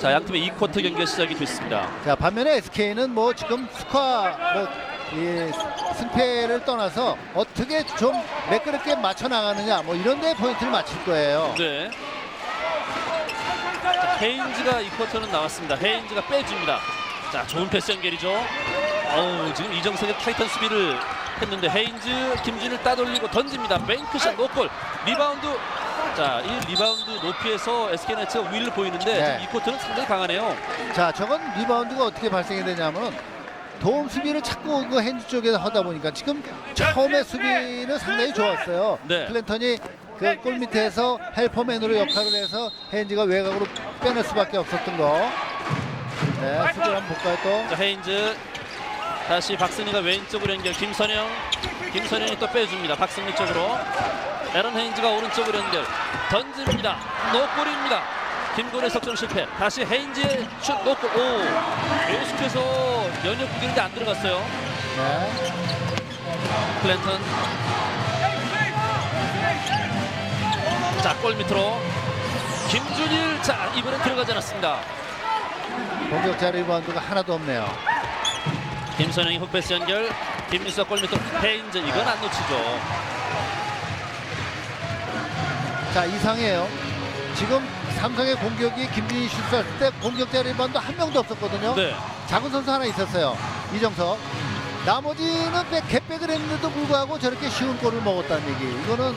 자, 양 팀의 2쿼터 경기가 시작이 됐습니다. 자 반면에 SK는 뭐 지금 스코어 뭐이 승패를 떠나서 어떻게 좀 매끄럽게 맞춰 나가느냐 뭐 이런 데 포인트를 맞출 거예요. 네. 자, 헤인즈가 이 쿼터는 나왔습니다. 헤인즈가 빼줍니다. 자, 좋은 패스 연결이죠. 어우, 지금 이정석의 타이탄 수비를 했는데 헤인즈 김준을 따돌리고 던집니다. 뱅크샷 노골 리바운드. 자, 이 리바운드 높이에서 SK나이츠가 위를 보이는데 네. 지금 이 쿼터는 상당히 강하네요. 자 저건 리바운드가 어떻게 발생이 되냐면 도움 수비를 자꾸 그 핸즈 쪽에서 하다 보니까 지금 처음에 수비는 상당히 좋았어요. 네. 클랜턴이 그 골 밑에서 헬퍼맨으로 역할을 해서 핸즈가 외곽으로 빼낼 수밖에 없었던 거. 네, 수비를 한번 볼까요 또? 자, 헤인즈 다시 박승희가 왼쪽으로 연결 김선영 김선영이 또 빼줍니다 박승희 쪽으로 에런 헤인즈가 오른쪽으로 연결. 던집니다. 노골입니다. 김건의 석점 실패. 다시 헤인즈의 슛 노골. 오. 계속해서 연역 구기는데 안 들어갔어요. 네. 클랜턴. 자골 밑으로. 김준일. 자 이번엔 들어가지 않았습니다. 공격자 리바운드가 하나도 없네요. 김선영이 훅패스 연결. 김민수가 골 밑으로. 헤인즈. 이건 안 놓치죠 자 이상해요. 지금 삼성의 공격이 김진희 슛을 때 공격자 리바운드 한 명도 없었거든요. 네. 작은 선수 하나 있었어요. 이정석. 나머지는 백, 갯백을 했는데도 불구하고 저렇게 쉬운 골을 먹었다는 얘기. 이거는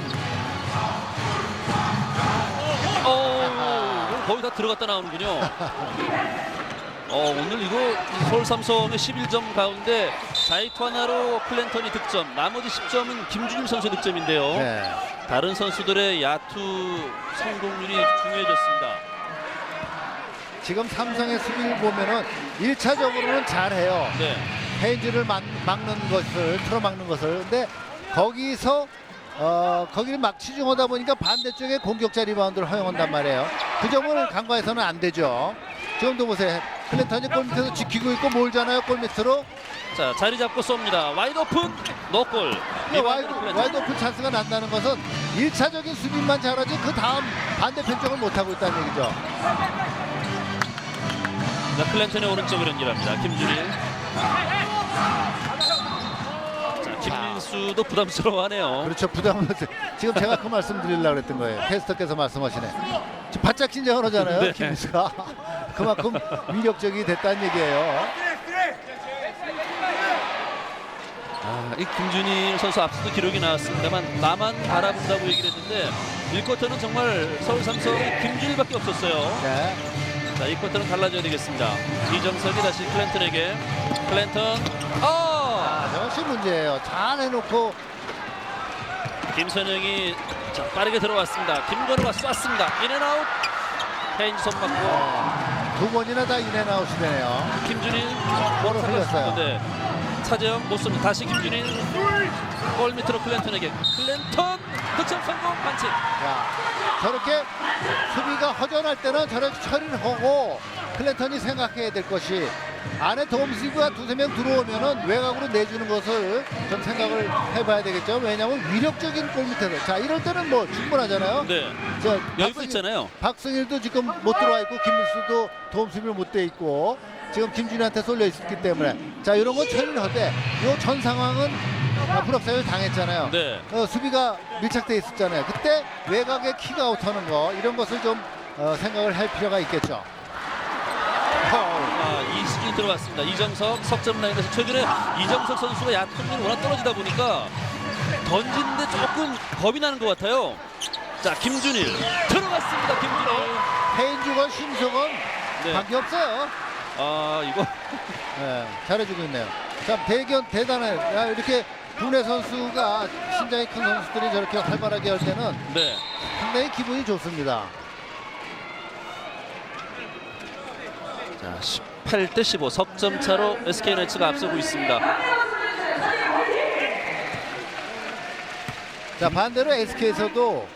어, 거의 다 들어갔다 나오는군요. 어, 오늘 이거 서울 삼성의 11점 가운데 자이투 하나로 클랜턴이 득점, 나머지 10점은 김준일 선수의 득점인데요. 네. 다른 선수들의 야투 성공률이 중요해졌습니다. 지금 삼성의 수비를 보면은 1차적으로는 잘해요. 네. 헤인즈를 막, 막는 것을 틀어막는 것을. 근데 거기서 어, 거기를 막 치중하다 보니까 반대쪽에 공격자 리바운드를 허용한단 말이에요. 그 점을 간과해서는 안 되죠. 지금도 보세요. 클랜턴이 골 밑에서 지키고 있고 몰잖아요. 골 밑으로. 자, 자리 잡고 쏩니다. 와이드 오픈, 노골. 와이드, 와이드 오픈 찬스가 난다는 것은 1차적인 수비만 잘하지 그 다음 반대편 쪽을 못하고 있다는 얘기죠. 자, 클랜턴의 오른쪽으로 연결합니다. 김준일. 자, 김민수도 부담스러워하네요. 그렇죠. 부담을 지금 제가 그 말씀 드리려고 그랬던 거예요. 캐스터께서 말씀하시네. 바짝 긴장을 하잖아요. 네. 김수가. 그만큼 위력적이 됐다는 얘기예요. 아, 이 김준일 선수 앞서도 기록이 나왔습니다만 나만 바라본다고 얘기를 했는데 1쿼터는 정말 서울 삼성이 김준일밖에 없었어요. 네. 자, 이 쿼터는 달라져야 되겠습니다. 이정석이 다시 클랜턴에게 클랜턴 어! 아, 역시 문제예요. 잘 해놓고 김선영이 자, 빠르게 들어왔습니다. 김건우가 쐈습니다. 인앤아웃 헤인즈 손 맞고 두 번이나 다 인앤아웃이 되네요. 김준일 볼을 흘렸어요. 네. 차재영 못 쏘는 다시 김준일 골 밑으로 클랜턴에게 클랜턴 득점 성공 반칙 자, 저렇게 수비가 허전할 때는 저렇게 처리를 하고 클랜턴이 생각해야 될 것이 안에 도움수비가 두세 명 들어오면은 외곽으로 내주는 것을 좀 생각을 해봐야 되겠죠. 왜냐하면 위력적인 골 밑에서 자 이럴 때는 뭐 충분하잖아요. 네저 여유가 박승일- 있잖아요. 박승일도 지금 못 들어와 있고 김민수도 도움 수비를 못 돼 있고 지금 김준희한테 쏠려 있었기 때문에 자 이런 건 처리를 하되 요전 상황은 아, 불합사를 당했잖아요. 네. 어, 수비가 밀착돼 있었잖아요. 그때 외곽에 킥아웃 하는 거 이런 것을 좀 어, 생각을 할 필요가 있겠죠. 아, 이수준이 들어왔습니다. 이정석 석점 라인에서 최근에 이정석 선수가 야투율이 워낙 떨어지다 보니까 던지는데 조금 겁이 나는 것 같아요. 자 김준일 들어갔습니다. 김준일. 페인주건 심석은 네. 관계 없어요. 아 이거 네, 잘해주고 있네요. 참 대견 대단해. 야, 이렇게 국내 선수가 신장이 큰 선수들이 저렇게 활발하게 할 때는 네. 상당히 기분이 좋습니다. 자 18대 15 석점 차로 SK나이츠가 앞서고 있습니다. 자 반대로 SK에서도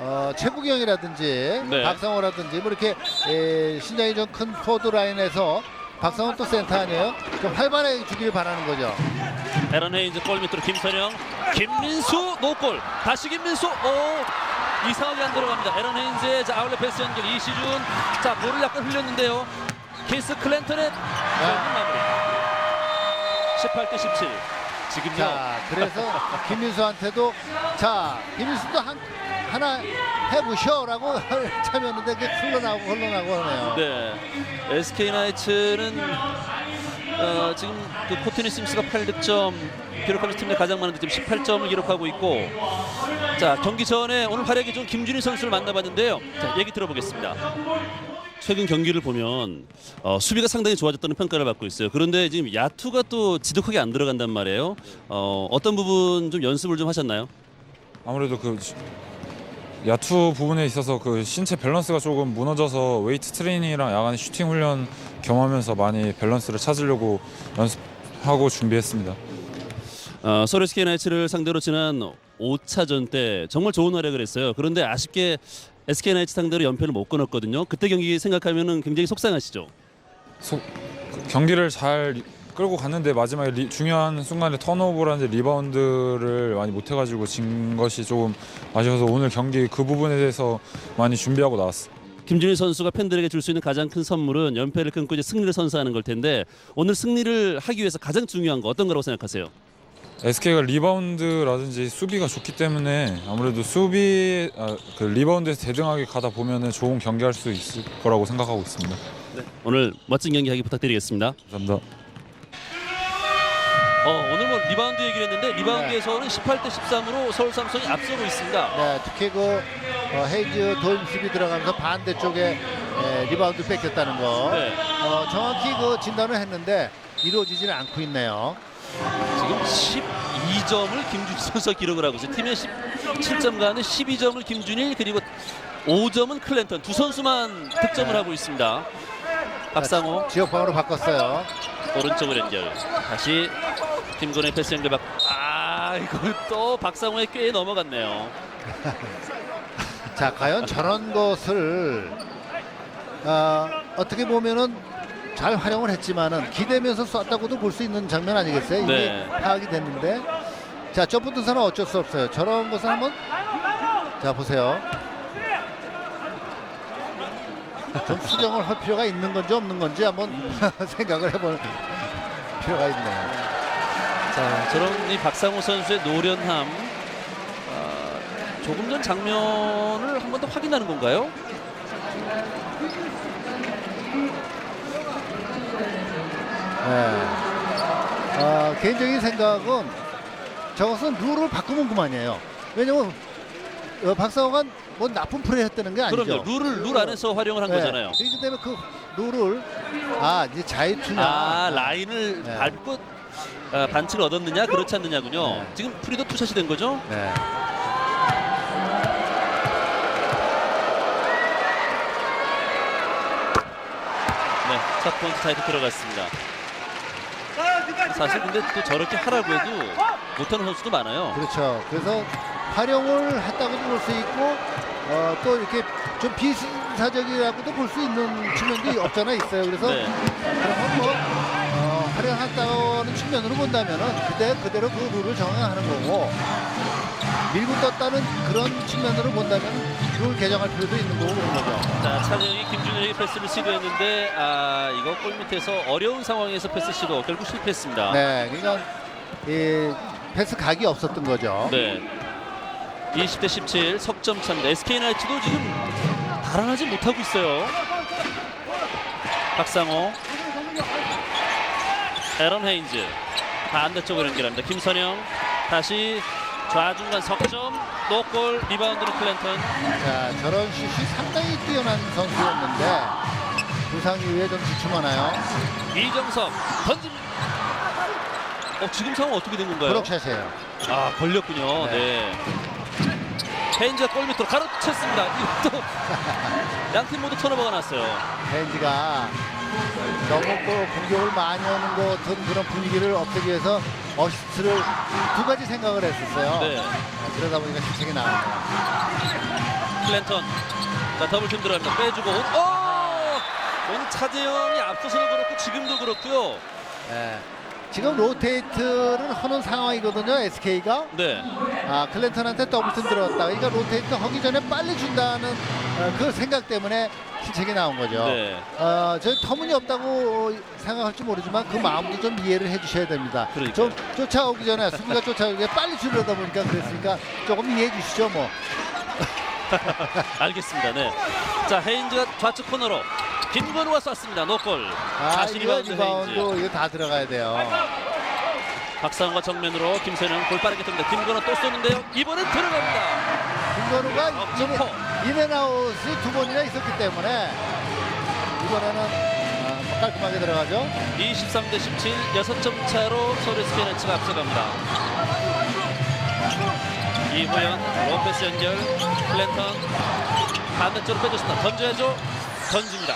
어, 최부경이라든지 네. 박상호라든지 뭐 이렇게 에, 신장이 좀 큰 포드 라인에서 박상호 또 센터 아니에요? 좀 활발하게 주기를 바라는 거죠. 에런 헤인즈 골 밑으로 김선영 김민수 노골 다시 김민수 오 이상하게 안 들어갑니다. 에런 헤인즈의 자, 아울렛 패스 연결 이시준 자 볼을 약간 흘렸는데요. 케이스 클랜턴의 결국 마무리. 18대 17. 지금요. 자, 그래서 김민수한테도 자, 김민수도 한 하나 해보셔라고 참였는데 그게 흘러나오고 흘러나오고 하네요. 네, SK 나이츠는 어, 지금 그 코트니 심스가 8득점 기록하면서 팀 내 가장 많은 득점 18점을 기록하고 있고 자 경기 전에 오늘 활약이 좀 김준희 선수를 만나봤는데요. 자 얘기 들어보겠습니다. 최근 경기를 보면 어, 수비가 상당히 좋아졌다는 평가를 받고 있어요. 그런데 지금 야투가 또 지독하게 안 들어간단 말이에요. 어, 어떤 부분 좀 연습을 좀 하셨나요? 아무래도 그 시- 야투 부분에 있어서 그 신체 밸런스가 조금 무너져서 웨이트 트레이닝이랑 야간 슈팅 훈련 겸하면서 많이 밸런스를 찾으려고 연습하고 준비했습니다. 어, 서울 SK 나이츠를 상대로 지난 5차전 때 정말 좋은 활약을 했어요. 그런데 아쉽게 SK 나이츠 상대로 연패를 못 끊었거든요. 그때 경기 생각하면은 굉장히 속상하시죠. 소- 그 경기를 잘 리- 끌고 갔는데 마지막에 리- 중요한 순간에 턴오버라든지 리바운드를 많이 못 해가지고 진 것이 조금 아쉬워서 오늘 경기 그 부분에 대해서 많이 준비하고 나왔어요. 김준희 선수가 팬들에게 줄 수 있는 가장 큰 선물은 연패를 끊고 이제 승리를 선사하는 걸 텐데 오늘 승리를 하기 위해서 가장 중요한 거 어떤 거라고 생각하세요? SK가 리바운드라든지 수비가 좋기 때문에 아무래도 수비 아, 그 리바운드에서 대등하게 가다 보면은 좋은 경기할 수 있을 거라고 생각하고 있습니다. 오늘 멋진 경기 하기 부탁드리겠습니다. 감사합니다. 어, 오늘 뭐 리바운드 얘기를 했는데 리바운드에서는 18대 13으로 서울 삼성이 앞서고 있습니다. 네, 특히 그 어, 헤이즈 도임 수비 들어가면서 반대쪽에 에, 리바운드 뺏겼다는 거. 네. 어, 정확히 그 진단을 했는데 이루어지지는 않고 있네요. 지금 12점을 김준일 선수가 기록을 하고 있어요. 팀의 17점 가운데 12점을 김준일 그리고 5점은 클랜턴 두 선수만 득점을 하고 있습니다. 박상호 지역방으로 바꿨어요. 오른쪽으로 연결. 다시 김건의 패스 연결 받고 아 이거 또 박상호의 꾀에 넘어갔네요. 자, 과연 저런 것을 어, 어떻게 보면은 잘 활용을 했지만은 기대면서 쐈다고도 볼 수 있는 장면 아니겠어요? 이게 네. 파악이 됐는데 자, 점프 등산은 어쩔 수 없어요. 저런 것을 한번 자 보세요. 좀 수정을 할 필요가 있는 건지 없는 건지 한번 생각을 해볼 필요가 있네요. 자 저런 이 박상호 선수의 노련함 아, 조금 전 장면을 한 번 더 확인하는 건가요? 네. 아, 개인적인 생각은 저것은 룰을 바꾸면 그만이에요. 왜냐면 어, 박상호가 뭐 나쁜 플레이 했다는 게 아니죠. 그럼요. 룰을 룰 안에서 활용을 한 네. 거잖아요. 그렇기 때문에 그 룰을 아 이제 자유투냐 아 라인을 네. 밟고 아, 반칙을 얻었느냐 그렇지 않느냐군요. 네. 지금 프리도 투샷이 된 거죠? 네. 네, 첫 번째 타이트 들어갔습니다. 사실 근데 또 저렇게 하라고 해도 못하는 선수도 많아요. 그렇죠. 그래서 활용을 했다고도 볼 수 있고 어, 또 이렇게 좀 비신사적이라고도 볼 수 있는 측면도 없잖아 있어요. 그래서 네. 그런 건뭐 어, 활용했다는 측면으로 본다면은 그때 그대로 그 룰을 정하는 거고 밀고 떴다는 그런 측면으로 본다면 룰 개정할 필요도 있는 거고 그런 거죠. 자, 찬영이 김준혁이 패스를 시도했는데 아 이거 골 밑에서 어려운 상황에서 패스 시도 결국 실패했습니다. 네, 그러니까 이 패스 각이 없었던 거죠. 네. 20대 17 석점 차입니다. SK 나이츠도 지금 달아나지 못하고 있어요. 박상호, 에런 헤인즈 반대쪽으로 연결합니다. 김선영 다시 좌중간 석점 노골 리바운드는 클랜턴 자, 저런 슛이 상당히 뛰어난 선수였는데 부상 이후에 좀 주춤하나요? 이정석 던집니다. 어 지금 상황 어떻게 된 건가요? 브록샷이에요. 아 걸렸군요. 네. 네. 헤인즈가 골 밑으로 가로챘습니다. 이것도 양팀 모두 턴오버가 났어요. 벤지가 너무 또 공격을 많이 하는 것 같은 그런 분위기를 없애기 위해서 어시스트를 두 가지 생각을 했었어요. 네. 아, 그러다 보니까 실책이 나왔네요. 클랜턴. 자 더블팀 들어갑니다. 빼주고 오! 오늘 차재영이 앞서서도 그렇고 지금도 그렇고요. 네. 지금 로테이트를 하는 상황이거든요. SK가 네. 아 클랜턴한테 더블튼 들어갔다. 그러니까 로테이트 하기 전에 빨리 준다는 어, 그 생각 때문에 실책이 나온 거죠. 네. 어, 저 터무니없다고 생각할지 모르지만 그 마음도 좀 이해를 해주셔야 됩니다. 그러니까요. 좀 쫓아오기 전에 수비가 쫓아오기 전에 빨리 주려다 보니까 그랬으니까 조금 이해해 주시죠 뭐. 알겠습니다. 네. 자, 헤인즈가 좌측 코너로 김건우가 쐈습니다. 노골. 아 다시 이거 리바운드 헤인즈. 리바운드 이거 다 들어가야 돼요. 박상호가 정면으로 김선영 볼 빠르게 듭니다. 김건우 또 쏘는데요. 이번엔 들어갑니다. 김건우가 어, 점퍼. 인앤아웃이 두 번이나 있었기 때문에 이번에는 아, 깔끔하게 들어가죠. 23 대 17, 6점 차로 서울 스페너츠가 앞서갑니다. 이호연, 로페스 연결, 클랜턴 반대쪽으로 빼줬습니다. 던져야죠. 던집니다.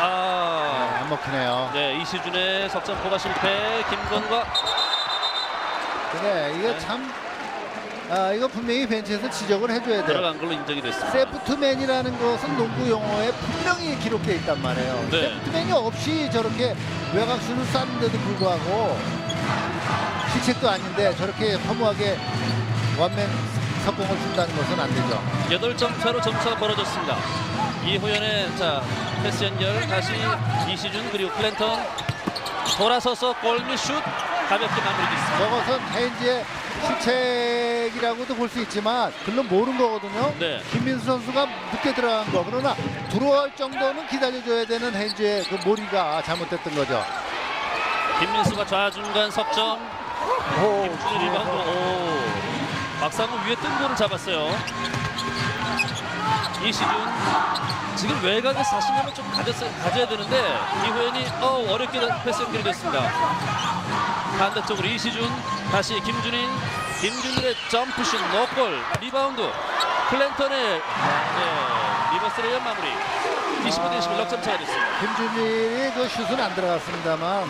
아, 안 먹히네요. 네 이시준의 석점 포가 실패. 김건우가 근데 이게 네. 참 아, 이거 분명히 벤치에서 지적을 해줘야 돼요. 들어간 걸로 인정이 됐습니다. 세프트맨이라는 것은 농구 용어에 분명히 기록되어 있단 말이에요. 네. 세프트맨이 없이 저렇게 외곽슛을 쐈는데도 불구하고 실책도 아닌데 저렇게 허무하게 완맨 석공을 준다는 것은 안 되죠. 8점 차로 점수가 벌어졌습니다. 이호연의 자 패스 연결 다시 이시준 그리고 클랜턴 돌아서서 골밑 슛 가볍게 마무리됐습니다. 저것은 헤인지의 실책이라고도 볼 수 있지만 그건 모르는 거거든요. 네. 김민수 선수가 늦게 들어간 거 그러나 들어올 정도는 기다려줘야 되는 헤인지의 그 몰이가 잘못됐던 거죠. 김민수가 좌중간 석점 오, 김준일 리바운드 오 박상우 위에 뜬 볼을 잡았어요. 이시준 지금 외곽에 사심감을 좀 가졌어, 가져야 되는데 이호연이 어, 어렵게 패스 연결이 됐습니다. 반대쪽으로 이시준 다시 김준일 김준일의 점프슛 노골 리바운드 클랜턴의 네, 리버스 레이업 마무리 25대 21 넉점 차가 됐습니다. 김준일이 그 슛은 안 들어갔습니다만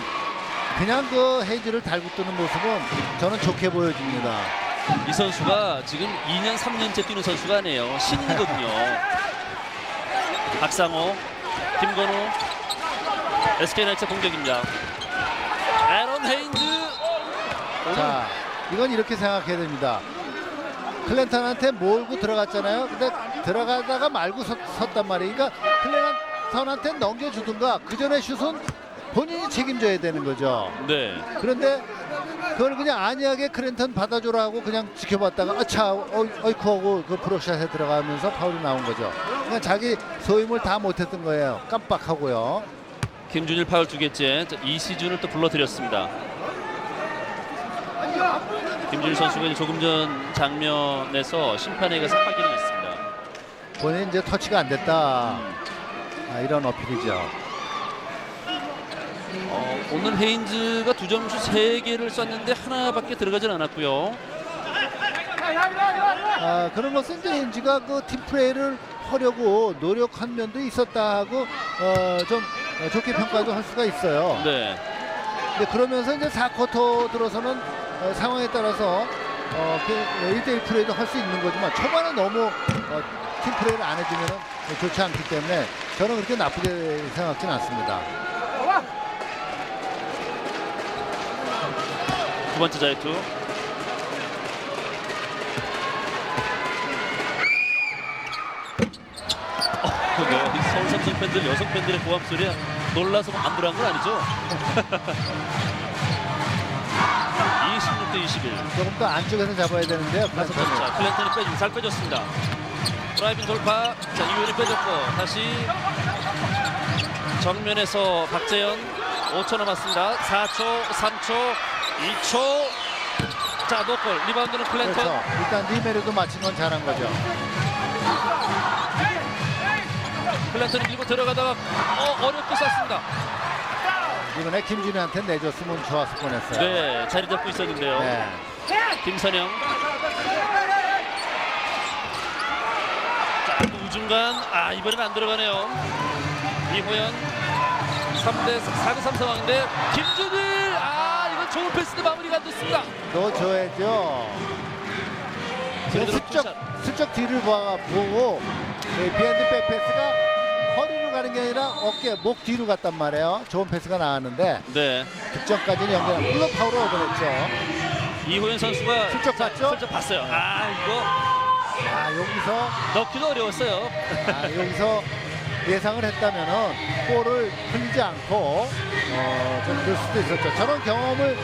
그냥 그 헤이즈를 달고 뜨는 모습은 저는 좋게 보여집니다. 이 선수가 지금 2년 3년째 뛰는 선수가 아니에요. 신인이거든요. 박상호, 김건우, SK나이츠 공격입니다. 에런 헤인즈. 자, 이건 이렇게 생각해야 됩니다. 클랜턴한테 몰고 들어갔잖아요. 근데 들어가다가 말고 섰, 단 말이에요. 그러니까 클랜턴한테 넘겨주든가 그 전에 슛은 본인이 책임져야 되는 거죠. 네. 그런데 그걸 그냥 안이하게 클랜턴 받아줘라고 그냥 지켜봤다가 아차 어이, 어이쿠 하고 그 프로샷에 들어가면서 파울이 나온 거죠. 그냥 자기 소임을 다 못했던 거예요. 깜빡하고요. 김준일 파울 두 개째. 자, 이 시즌을 또 불러드렸습니다. 김준일 선수가 조금 전 장면에서 심판에 가서 확인을 했습니다. 본인 이제 터치가 안 됐다. 아, 이런 어필이죠. 어, 오늘 헤인즈가 두 점슛 세 개를 쐈는데 하나밖에 들어가진 않았고요. 아, 그런 것은 이제 인지가 그 팀플레이를 하려고 노력한 면도 있었다 하고 어, 좀 어, 좋게 평가도 할 수가 있어요. 네. 근데 그러면서 이제 4쿼터 들어서는 어, 상황에 따라서 어, 그 1대1 플레이도 할 수 있는 거지만 초반에 너무 어, 팀 플레이를 안 해주면 좋지 않기 때문에 저는 그렇게 나쁘게 생각하지는 않습니다. 두 번째 자유투. 어, 네. 이 서울 삼성 팬들, 여성 팬들의 고함 소리에 놀라서 안 들어간 건 아니죠? 26대 21. 조금 더 안쪽에서 잡아야 되는데요. 다섯 차. 클랜턴이 빼주고 잘 빼줬습니다. 드라이빙 돌파. 자, 이효리 빼줬고 다시 정면에서 박재현 5초 남았습니다. 4초, 3초, 2초. 자, 노골 리바운드는 클랜턴. 그렇죠. 일단 리메르도 맞힌 건 잘한 거죠. 클랜턴이 밀고 들어가다가 어, 어렵게 쐈습니다. 이번에 김준희한테 내줬으면 좋았을 뻔했어요. 네, 자리 잡고 있었는데요. 네. 김선영. 자, 우중간. 아, 이번엔 안 들어가네요. 이호연. 3대 4대 3 상황인데 이건 좋은 패스도 마무리가 안 됐습니다. 넣어줘야죠. 지금 그래도 슬쩍. 슬쩍 뒤를 봐, 보고 네, 비하인드 백 패스가 허리로 가는 게 아니라 어깨, 목 뒤로 갔단 말이에요. 좋은 패스가 나왔는데 네. 득점까지는 연결. 물론 파울을 얻어냈죠. 이호연 선수가 슬쩍 봤죠? 슬쩍 봤어요. 아 이거 아 여기서 넣기도 어려웠어요. 아, 여기서 예상을 했다면은 볼을 흘리지 않고 어, 좀 넣을 수도 있었죠. 저런 경험을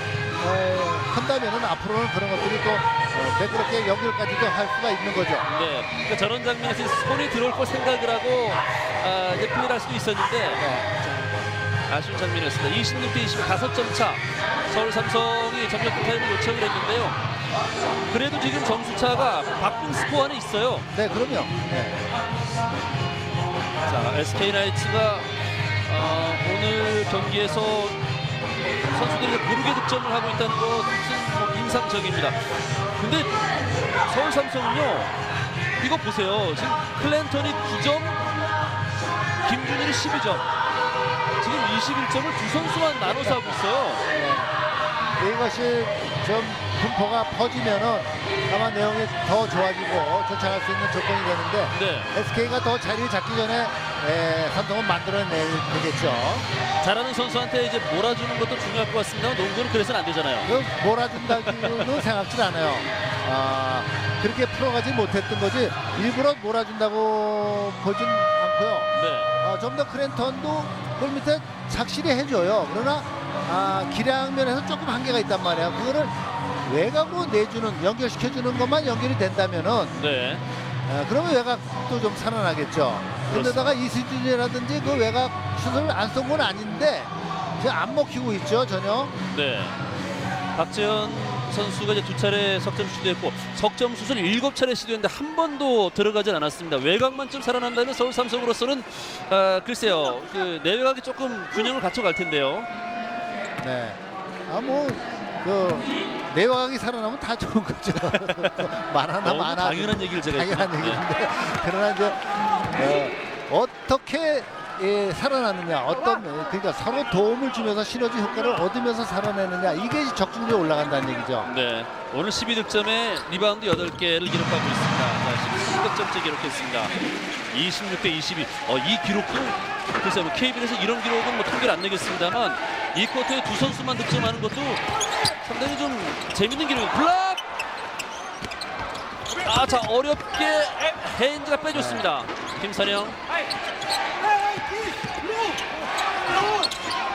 어, 한다면은 앞으로는 그런 것들이 또 어, 매끄럽게 연결까지도 할 수가 있는 거죠. 네. 그러니까 저런 장면에서 손이 들어올 걸 생각을 하고 아, 이제 플레이를 할 수도 있었는데 네. 아쉬운 장면이었습니다. 26대 20, 5점 차. 서울 삼성이 전력 타임을 요청을 했는데요. 그래도 지금 점수 차가 바꾼 스코어 안에 있어요. 네, 그럼요. 네. 자, SK 나이츠가 어, 오늘 경기에서 선수들이 고르게 득점을 하고 있다는 것은 뭐 인상적입니다. 근데 서울 삼성은요, 이거 보세요. 지금 클랜턴이 9점, 김준일이 12점. 지금 21점을 두 선수만 나눠서 하고 있어요. 네. 이것이 좀 분포가 퍼지면은 아마 내용이 더 좋아지고 쫓아갈 수 있는 조건이 되는데 네. SK가 더 자리를 잡기 전에 에, 삼성은 만들어내야 되겠죠. 잘하는 선수한테 이제 몰아주는 것도 중요할 것 같습니다. 농구는 그래서는 안 되잖아요. 그 몰아준다고는 생각질 않아요. 아, 그렇게 풀어가지 못했던 거지 일부러 몰아준다고 보진 않고요. 네. 어, 좀더 크랜턴도 골 밑에 착실히 해줘요. 그러나 아, 기량 면에서 조금 한계가 있단 말이에요. 그거를 외곽으로 내주는 연결시켜주는 것만 연결이 된다면은 네. 아, 그러면 외곽도 좀 살아나겠죠. 그런데다가 이수준이라든지 그 외곽 슛을 안 쏜 건 아닌데 지금 안 먹히고 있죠 전혀. 네. 박재현 선수가 이제 두 차례 석점 시도했고 석점 슛을 일곱 차례 시도했는데 한 번도 들어가진 않았습니다. 외곽만 좀 살아난다면 서울 삼성으로서는 아, 글쎄요 그 내외곽이 조금 균형을 갖춰 갈 텐데요. 네. 아뭐그 내외곽이 살아나면 다 좋은 거죠. 많아나 너무 많아. 당연한 얘기를 제가 당연한. 네. 얘기인데 그러나 이제 어, 어떻게 예, 살아나느냐 어떤 그러니까 서로 도움을 주면서 시너지 효과를 얻으면서 살아내느냐 이게 적중률이 올라간다는 얘기죠. 네. 오늘 12득점에 리바운드 8개를 기록하고 있습니다. 자, 13득점째 기록했습니다. 26대 22. 어, 이 기록도 글쎄요. 뭐 KBL에서 이런 기록은 뭐 통계를 안 내겠습니다만 이 쿼터에 두 선수만 득점하는 것도 상당히 좀 재밌는 기록이에요. 블락! 아, 자, 어렵게 헤인즈가 빼줬습니다. 김선영.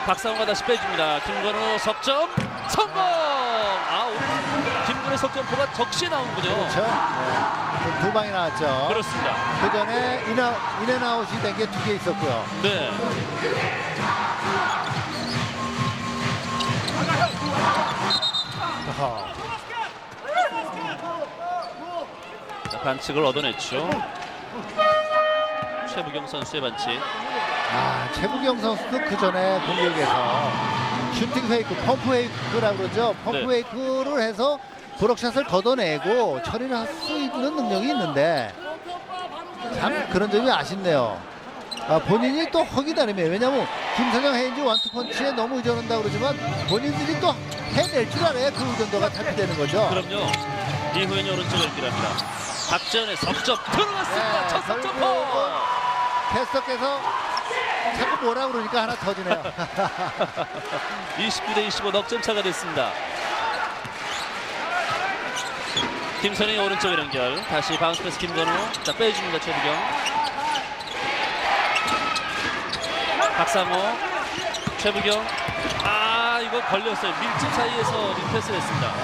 박상호가 다시 빼줍니다. 김건우 석점 성공! 아, 오늘 김건우의 석점포가 적시에 나온군요. 그렇죠. 네. 두 방이 나왔죠. 그렇습니다. 그 전에 인아, 인앤아웃이 된 게 두 개 있었고요. 네. 반칙을 얻어냈죠. 최부경 선수의 반칙. 아, 최부경 선수도 그 전에 공격에서 슈팅 페이크, 펌프 페이크라고 그러죠. 펌프 네. 페이크를 해서 브록샷을 걷어내고 처리를 할 수 있는 능력이 있는데 참 그런 점이 아쉽네요. 아, 본인이 또 허기 다름이에요. 왜냐하면 김선영 헤인즈 원투펀치에 너무 의존한다고 그러지만 본인들이 또 해낼 줄 알아야 그 의존도가 탈피되는 거죠. 그럼요. 이후엔이 오른쪽 연기합니다. 박지현의 석점 들어갔습니다. 네, 첫 석점포. 결국은 캐스터께서 자꾸 뭐라 그러니까 하나 터지네요. 29 대 25 넉점 차가 됐습니다. 김선영의 오른쪽 연결. 다시 바운스 패스 김건우. 자 빼줍니다 최부경. 박상호. 최부경. 아 이거 걸렸어요. 밀집 사이에서 리패스를 했습니다.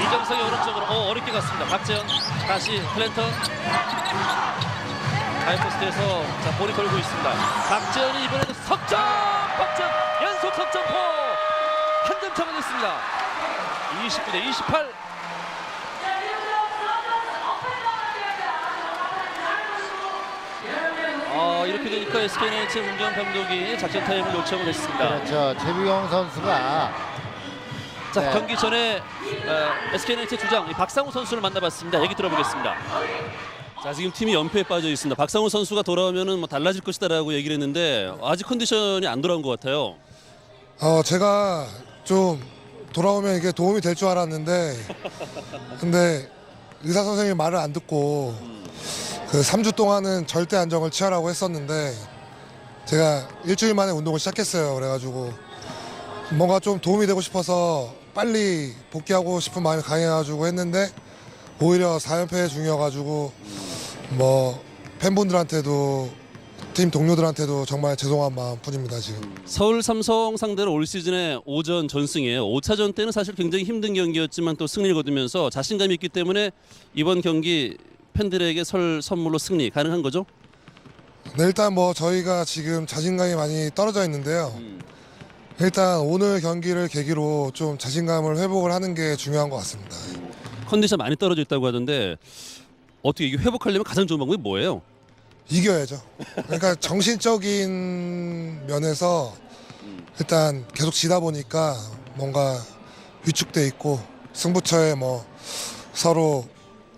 이정석이 오른쪽으로 어, 어렵게 갔습니다. 박재현 다시 클랜턴 하이포스트에서 자 볼이 걸고 있습니다. 박재현이 이번에도 석점! 박재현 연속 석점포! 한 점 차가 됐습니다. 29대 28. 어, 이렇게 되니까 SK나이츠 문경 감독이 작전 타임을 요청을 했습니다. 그렇죠. 최비경 선수가 자 네. 경기 전에 어, SK나이츠 주장 이 박상우 선수를 만나봤습니다. 얘기 들어보겠습니다. 자 지금 팀이 연패에 빠져 있습니다. 박상훈 선수가 돌아오면은 뭐 달라질 것이다라고 얘기를 했는데 아직 컨디션이 안 돌아온 것 같아요. 어, 제가 좀 돌아오면 이게 도움이 될 줄 알았는데 근데 의사 선생님이 말을 안 듣고 그 3주 동안은 절대 안정을 취하라고 했었는데 제가 일주일 만에 운동을 시작했어요. 그래가지고 뭔가 좀 도움이 되고 싶어서 빨리 복귀하고 싶은 마음이 강해가지고 했는데 오히려 4연패 중이어가지고 뭐 팬분들한테도 팀 동료들한테도 정말 죄송한 마음뿐입니다 지금. 서울 삼성 상대로 올 시즌에 오전 전승이에요. 5차전 때는 사실 굉장히 힘든 경기였지만 또 승리를 거두면서 자신감이 있기 때문에 이번 경기 팬들에게 설 선물로 승리 가능한 거죠? 네, 일단 뭐 저희가 지금 자신감이 많이 떨어져 있는데요. 일단 오늘 경기를 계기로 좀 자신감을 회복을 하는 게 중요한 것 같습니다. 컨디션 많이 떨어져 있다고 하던데 어떻게 이게 회복하려면 가장 좋은 방법이 뭐예요? 이겨야죠. 그러니까 정신적인 면에서 일단 계속 지다 보니까 뭔가 위축돼 있고 승부처에 뭐 서로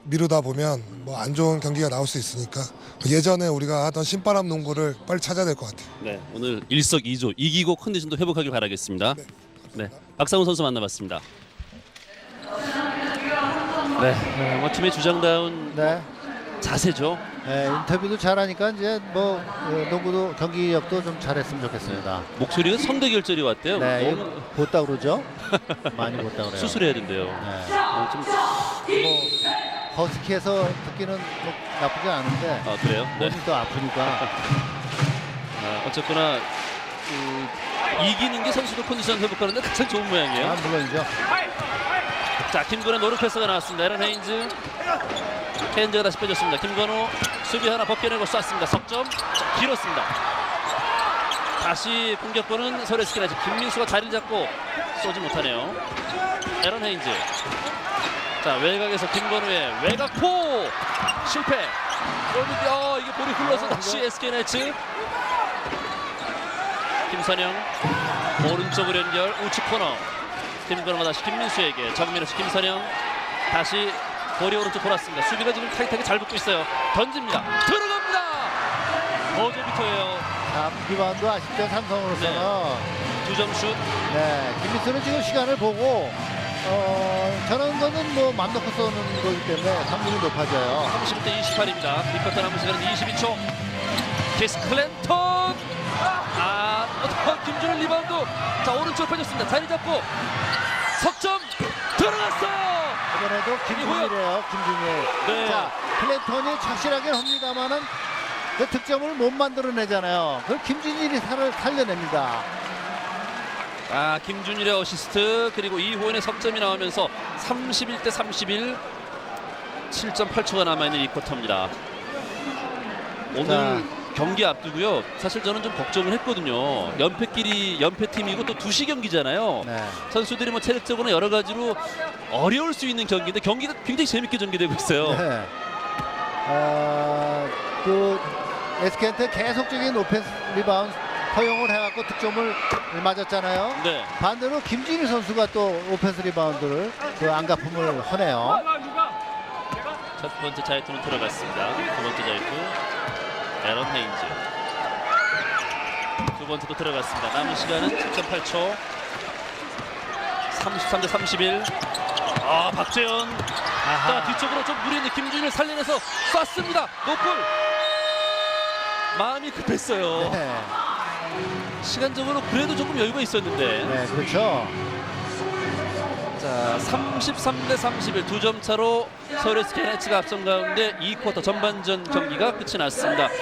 미루다 보면 뭐 안 좋은 경기가 나올 수 있으니까 예전에 우리가 하던 신바람 농구를 빨리 찾아야 될 것 같아요. 네, 오늘 일석이조 이기고 컨디션도 회복하길 바라겠습니다. 네, 박상훈 선수 만나봤습니다. 네, 네, 뭐 팀의 주장다운 네. 자세죠. 네, 인터뷰도 잘하니까 이제 뭐 어, 농구도 경기력도 좀 잘했으면 좋겠습니다. 목소리가 성대 결절이 왔대요. 네, 너무 이거 보다 그러죠? 많이 보다 그래요. 수술해야 된대요. 네. 어, 좀, 뭐 허스키해서 듣기는 뭐 나쁘지 않은데 아 그래요? 네. 몸이 또 아프니까 아, 어쨌거나 그, 이기는 게 선수들 컨디션 회복하는데 가장 좋은 모양이에요. 아, 물론이죠. 자 김건우 노루 패스가 나왔습니다. 에런 헤인즈. 헤인즈가 다시 빼줬습니다. 김건우 수비 하나 벗겨내고 쐈습니다. 석점 길었습니다. 다시 공격권은 서울에스키나지 김민수가 자리를 잡고 쏘지 못하네요. 에런 헤인즈. 자 외곽에서 김건우의 외곽포 실패. 골밑 어 이게 볼이 흘러서 다시 SK나이츠. 김선영 오른쪽으로 연결 우측 코너. 김건우가 다시 김민수에게 정면에서 김선영 다시 거리 오른쪽 돌았습니다. 수비가 지금 타이트하게 잘 붙고 있어요. 던집니다. 들어갑니다. 버저비터예요. 자, 리바운드 아쉽죠 삼성으로서는. 두점 슛. 네, 김민수는 지금 시간을 보고 어, 거는 뭐맘 놓고 쏘는 거기 때문에 확률이 높아져요. 31대 28입니다. 리커터 남은 시간은 22초. 키스 클랜턴. 아, 어, 김준호 리바운드. 자, 오른쪽 펴졌습니다. 자리 잡고 석점 들어갔어요. 이번에도 김준일이에요, 김준일. 네. 자, 클랜턴이 착실하게 합니다만은 그 득점을 못 만들어내잖아요. 그걸 김준일이 살, 살려냅니다. 아, 김준일의 어시스트 그리고 이호연의 석점이 나오면서 31 대 31. 7.8초가 남아있는 이 쿼터입니다. 오늘 경기 앞두고요. 사실 저는 좀 걱정을 했거든요. 연패끼리 연패팀이고 또 두시 경기잖아요. 네. 선수들이 뭐 체력적으로 여러 가지로 어려울 수 있는 경기인데 경기가 굉장히 재밌게 전개되고 있어요. 네. 어, 그 SK한테 계속적인 오펜스 리바운드 허용을 해갖고 득점을 맞았잖아요. 네. 반대로 김진희 선수가 또 오펜스 리바운드를 그 안가품을 허네요. 첫 번째 자유투는 들어갔습니다. 두 번째 자유투 에런 헤인즈. 두 번째도 들어갔습니다. 남은 시간은 7.8초. 33대 31. 아 박재현. 자 뒤쪽으로 좀 무리 있는 김준일 살려내서 쐈습니다. 노골. 마음이 급했어요. 네, 시간적으로 그래도 조금 여유가 있었는데. 네, 그렇죠. 자, 33대 31 두 점 차로 서울 SK나이츠가 앞선 가운데 2쿼터 전반전 경기가 끝이 났습니다.